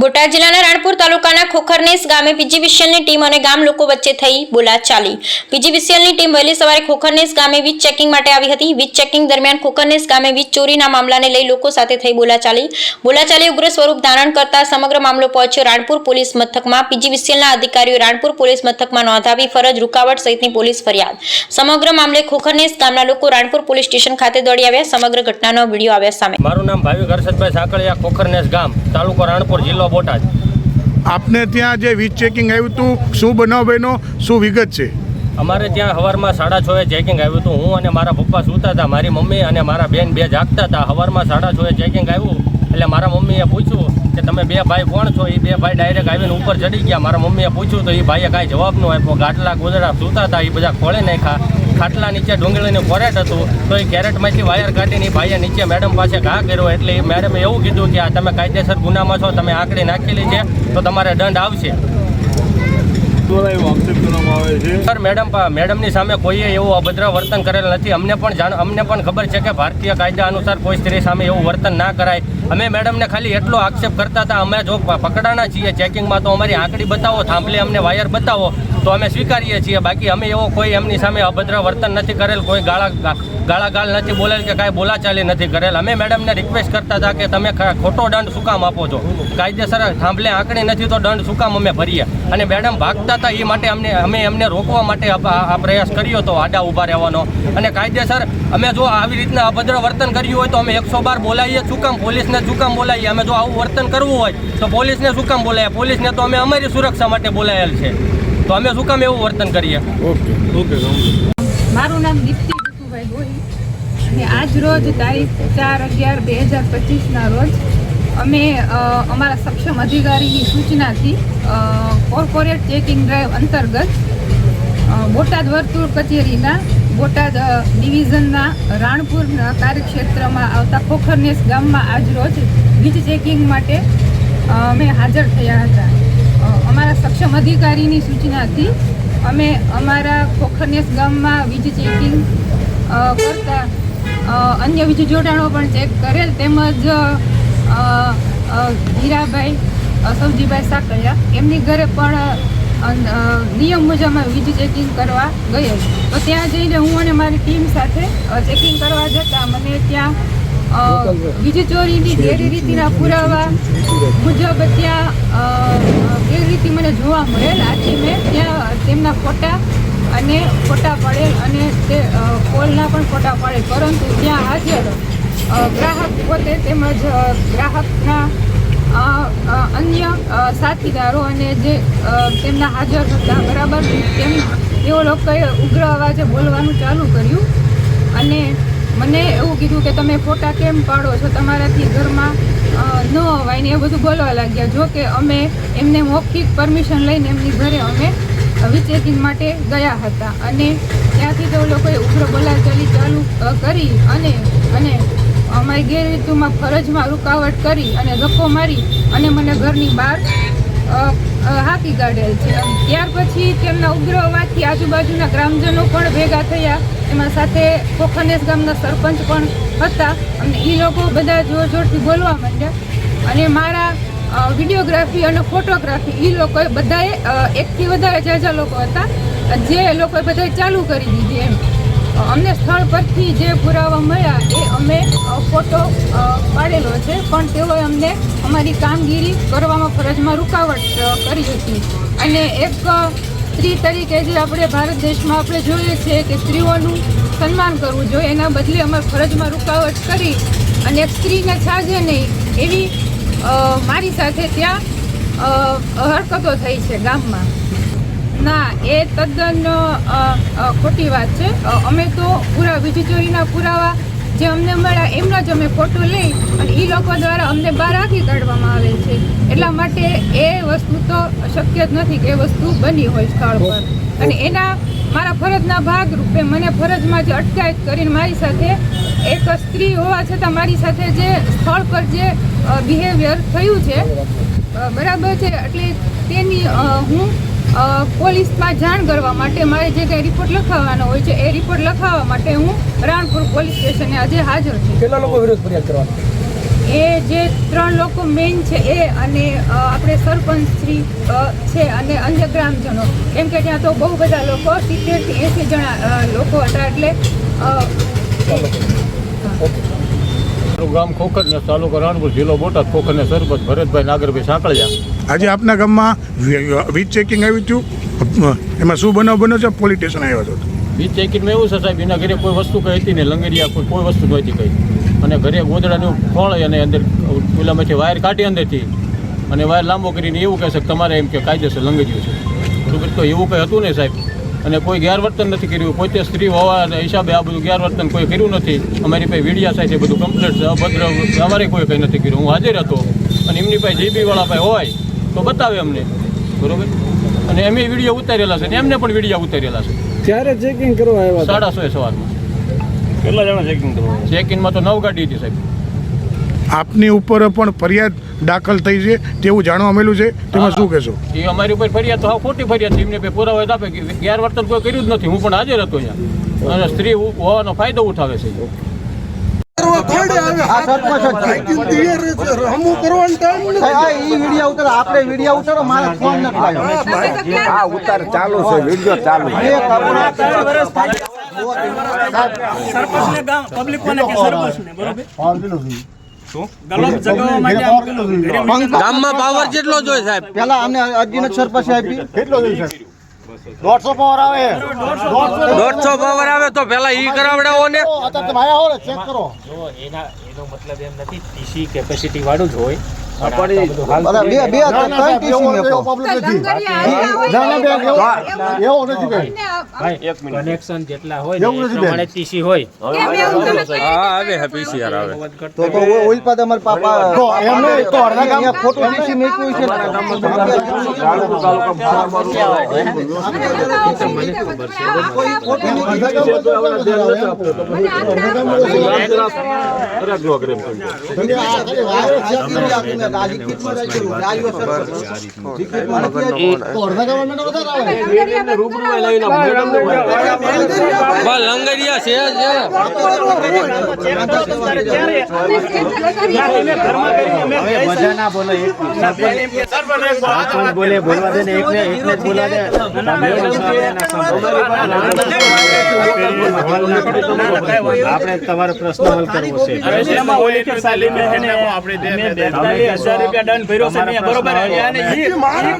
બોટાદ જિલ્લાના રાણપુર તાલુકાના ખોખરનેસ ગામે પીજીવીસીએલની ટીમ અને ગામ લોકો વચ્ચે થઈ બોલાચાલી પીજીવીસીએલની ટીમ વહેલી સવારે ખોખરનેસ ગામે વીજ ચેકિંગ માટે આવી હતી. વીજ ચેકિંગ દરમિયાન ખોખરનેસ ગામે વીજ ચોરીના મામલાને લઈ લોકો સાથે થઈ બોલાચાલી બોલાચાલી ઉગ્ર સ્વરૂપ ધારણ કરતા સમગ્ર મામલો પહોંચ્યો રાણપુર પોલીસ મથકમાં. પીજીવીસીએલના અધિકારીઓ રાણપુર પોલીસ મથકમાં નોંધાવી ફરજ રૂકાવટ સહિતની પોલીસ ફરિયાદ. સમગ્ર મામલે ખોખરનેસ ગામના લોકો રાણપુર પોલીસ સ્ટેશન ખાતે દોડી આવ્યા. સમગ્ર ઘટનાનો વીડિયો આવ્યા સામે. મારું નામ ભાવિક હર્ષદભાઈ સાકળિયા, ખોખરનેસ ગામ, તાલુકો રાણપુર જિલ્લો બોટાદ આપને ત્યાં જે વીજ ચેકિંગ આવ્યું હતું શું બનાવ બન્યો શું વિગત છે? અમારે ત્યાં સવારમાં સાડા છ એ ચેકિંગ આવ્યું હતું. હું અને મારા પપ્પા સૂતા હતા મારી મમ્મી અને મારા બેન બે જાગતા હતા. સવારમાં સાડા છ એ ચેકિંગ આવ્યું એટલે મારા મમ્મીએ પૂછ્યું કે તમે બે ભાઈ કોણ છો? એ બે ભાઈ ડાયરેક્ટ આવીને ઉપર ચડી ગયા. મારા મમ્મીએ પૂછ્યું તો એ ભાઈએ કાંઈ જવાબ ન આપ્યો. ગાટલા ગોદડા સૂતા હતા એ બધા ખોળે નાખ્યા. ખાટલા નીચે ડુંગળીનું કોરેટ હતું તો એ કેરેટમાંથી વાયર કાઢીને ભાઈએ નીચે મેડમ પાસે ઘા કર્યો. એટલે એ મેડમે એવું કીધું કે આ તમે કાયદેસર ગુનામાં છો તમે આંકડી નાખેલી છે તો તમારે દંડ આવશે. સર મેડમ મેડમની સામે કોઈએ એવું અભદ્ર વર્તન કરેલ નથી. અમને પણ જાણ અમને પણ ખબર છે કે ભારતીય કાયદા અનુસાર કોઈ સ્ત્રી સામે એવું વર્તન ના કરાય. અમે મેડમને ખાલી એટલો આક્ષેપ કરતા હતા અમે જો પકડાના છીએ ચેકિંગમાં તો અમારી આંકડી બતાવો થાંભલી અમને વાયર બતાવો. તો અમે સ્વીકારીએ છીએ. બાકી અમે એવો કોઈ એમની સામે અભદ્ર વર્તન નથી કરેલ, કોઈ ગાળા ગાળા ગાળાગાળ નથી બોલેલ કે કાંઈ બોલાચાલી નથી કરેલ. અમે મેડમને રિક્વેસ્ટ કરતા હતા કે તમે ખોટો દંડ શું કામ આપો છો? કાયદેસર થાંભલે આંકડી નથી તો દંડ શું કામ અમે ભરીએ? અને મેડમ ભાગતા હતા એ માટે અમને, અમે એમને રોકવા માટે આ પ્રયાસ કર્યો હતો, આડા ઊભા રહેવાનો. અને કાયદેસર અમે જો આવી રીતના અભદ્ર વર્તન કર્યું હોય તો અમે એકસો બાર બોલાવીએ. શું પોલીસને, શું બોલાવીએ? અમે જો આવું વર્તન કરવું હોય તો પોલીસને શું કામ બોલાવીએ? પોલીસને તો અમે અમારી સુરક્ષા માટે બોલાયેલ છે. તો અમે શું કામ એવું વર્તન કરીએ? ઓકે ઓકે મારું નામ દીપ્તિ ભીખુભાઈ ગોહિલ. અને આજ રોજ તારીખ ચાર અગિયાર બે હજાર પચીસના રોજ અમે અમારા સક્ષમ અધિકારીની સૂચનાથી કોર્પોરેટ ચેકિંગ ડ્રાઈવ અંતર્ગત બોટાદ વર્તુળ કચેરીના બોટાદ ડિવિઝનના રાણપુર કાર્યક્ષેત્રમાં આવતા પોખરનેસ ગામમાં આજ રોજ વીજ ચેકિંગ માટે અમે હાજર થયા હતા. અમારા સક્ષમ અધિકારીની સૂચના હતી. અમે અમારા ખોખરનેસ ગામમાં વીજ ચેકિંગ કરતા અન્ય વીજ જોડાણો પણ ચેક કરેલ તેમજ હીરાભાઈ સૌજીભાઈ સાકળિયા એમની ઘરે પણ નિયમ મુજબ વીજ ચેકિંગ કરવા ગયેલ. તો ત્યાં જઈને હું અને મારી ટીમ સાથે ચેકિંગ કરવા જતાં મને ત્યાં ચોરીની ગેરરીતિના પુરાવા મુજબ ત્યાં ગેરરીતિ મને જોવા મળેલ આથી મેં. ત્યાં તેમના ફોટા અને ફોટા પડેલ અને તે કોલના પણ ફોટા પડેલ. પરંતુ ત્યાં હાજર ગ્રાહક પોતે તેમજ ગ્રાહકના અન્ય સાથીદારો અને જે તેમના હાજર હતા બરાબર? તેમ તેઓ લોકોએ ઉગ્ર અવાજે બોલવાનું ચાલુ કર્યું અને મને એવું કીધું કે તમે ફોટા કેમ પાડો છો? તમારાથી ઘરમાં ન અવાય ને એ બધું બોલવા લાગ્યા. જો કે અમે એમને મૌખિક પરમિશન લઈને એમની ઘરે અમે વિચેકિંગ માટે ગયા હતા. અને ત્યાંથી તો લોકોએ ઉગ્ર બોલાચાલી ચાલુ કરી અને અને અમારી ગેરરીતુમાં ફરજમાં રૂકાવટ કરી અને ધક્કો મારી અને મને ઘરની બહાર હાકી કાઢેલ છે. ત્યાર પછી તેમના ઉગ્ર અવાજથી આજુબાજુના ગ્રામજનો પણ ભેગા થયા. એમાં સાથે કોખનેસ ગામના સરપંચ પણ હતા અને એ લોકો બધા જોર જોરથી બોલવા માંડ્યા. અને મારા વિડીયોગ્રાફી અને ફોટોગ્રાફી એ લોકોએ બધાએ એકથી વધારે જાજા લોકો હતા, જે લોકોએ બધાએ ચાલુ કરી દીધી એમ. અમને સ્થળ પરથી જે પુરાવા મળ્યા એ અમે ફોટો પાડેલો છે. પણ તેઓએ અમને અમારી કામગીરી કરવામાં ફરજમાં રૂકાવટ કરી હતી અને એક સ્ત્રી તરીકે જે આપણે ભારત દેશમાં આપણે જોઈએ છીએ કે સ્ત્રીઓનું સન્માન કરવું જોઈએ, એના બદલે અમારે ફરજમાં રૂકાવટ કરી અને સ્ત્રીને છાજે નહીં, એવી મારી સાથે ત્યાં હરકતો થઈ છે ગામમાં. ના, એ તદ્દન ખોટી વાત છે. અમે તો પૂરા વીજ ચોરીના પુરાવા જે અમને મળ્યા એમનો જ અમે ફોટો લઈ અને એ લોકો દ્વારા અમને બહાર રાખી કાઢવામાં આવે છે. એટલા માટે એ વસ્તુ તો શક્ય જ નથી કે એ વસ્તુ બની હોય સ્થળ પર. અને એના મારા ફરજના ભાગરૂપે મને ફરજમાં જે અટકાયત કરીને મારી સાથે એક સ્ત્રી હોવા છતાં મારી સાથે જે સ્થળ પર જે બિહેવિયર થયું છે બરાબર છે. એટલે તેની હું પોલીસમાં જાણ કરવા માટે મારે જે કંઈ રિપોર્ટ લખાવવાનો હોય છે એ રિપોર્ટ લખાવવા માટે હું રાણપુર પોલીસ સ્ટેશને આજે હાજર છું. કેટલા લોકો વિરોધ ફરિયાદ કરવાના? એ જે ત્રણ લોકો મેઇન છે એ અને આપણે સરપંચ શ્રી છે અને અન્ય ગ્રામજનો. કેમ કે ત્યાં તો બહુ બધા લોકો સિત્તેરથી એંસી જણા લોકો હતા એટલે અ, મારું ગામ ખોખરને તાલુકો રાણપુર જિલ્લો બોટાદ ખોખરને સરપંચ ભરતભાઈ નાગરભાઈ સાંકળિયા. આજે આપના ગામમાં વીજ ચેકિંગ આવ્યું હતું એમાં શું બનાવ બન્યો છે? પોલીસ સ્ટેશન આવ્યો હતો વીજ ચેકિંગમાં એવું છે સાહેબ એના ઘરે કોઈ વસ્તુ કઈ હતી ને લંગરિયા કોઈ કોઈ વસ્તુ નહોતી કઈ. અને ઘરે ગોદડાનું ફળ અને અંદર પેલામાંથી વાયર કાઢી અંદરથી. અને વાયર લાંબો કરીને એવું કહે છે કે તમારે એમ કે કાયદેસર લંગરિયું છે. બરોબર? તો એવું કંઈ હતું નહીં સાહેબ? અને કોઈ ગેરવર્તન નથી કર્યું. પોતે સ્ત્રી હોવા હિસાબે આ બધું ગેરવર્તન કોઈ કર્યું નથી. અમારી પાસે વીડિયા થાય છે બધું કમ્પ્લીટ છે. અભદ્ર અમારે કોઈ કંઈ નથી કર્યું. હું હાજર હતો. અને એમની પાસે જીબીવાળા પાસે હોય તો બતાવે અમને. બરોબર? અને એમ વીડિયો ઉતારેલા છે ને એમને પણ વીડિયો ઉતારેલા છે. ત્યારે ચેકિંગ કરવા આવ્યા સાડા સો સવારમાં. કેટલા જણા ચેકિંગ કરવા ચેકિંગમાં તો નવ ગાડી હતી સાહેબ. આપની ઉપર પણ ફરિયાદ દાખલ થઈ છે તેવું જાણવા મળ્યું છે. તેમાં શું કહેશો? એ અમારી ઉપર ફરિયાદ તો હા ખોટી ફરિયાદ છે. એમને પુરાવા આપે કે ગેરવર્તન કોઈ કર્યું જ નથી. હું પણ હાજર હતો અહીંયા. અને સ્ત્રી હોવાનો ફાયદો ઉઠાવે છે. આપણે વીડિયો ઉતારો મારે ફોન નથી હા ઉતાર ચાલુ છે વીડિયો ચાલુ સરપંચને ગામ પબ્લિક કોને કે સરપંચને બરોબર? ગામમાં પાવર જેટલો જોઈએ સાહેબ? પેલા અમને અરજી આપી. કેટલો જોઈએ દોઢસો પાવર આવે. દોઢસો પાવર આવે. તો પેલા ઈ કરાવડાવો ને. અત્યારે તમે આયા હો ને ચેક કરો. એના મતલબ એમ નથી ટીસી કેપેસિટી વાળું જ હોય કનેક્શન જેટલા હોય પ્રમાણે ટીસી હોય આવે હે આવે તો તો ઓઇલ પર તમાર પાપા તો એમ તો અડધા ગામ ખોટું ટીસી મેક્યું છે કોઈ ખોટું લંગરિયા છે બધા બોલે બોલવા દે ને એકને એકને બોલવા. દે આપણે તમારો પ્રશ્ન હલ કરવો છે. એમાં ઓલી આપણે રૂપિયા દંડ ભર્યો છે બરોબર અને ઈ- ઈ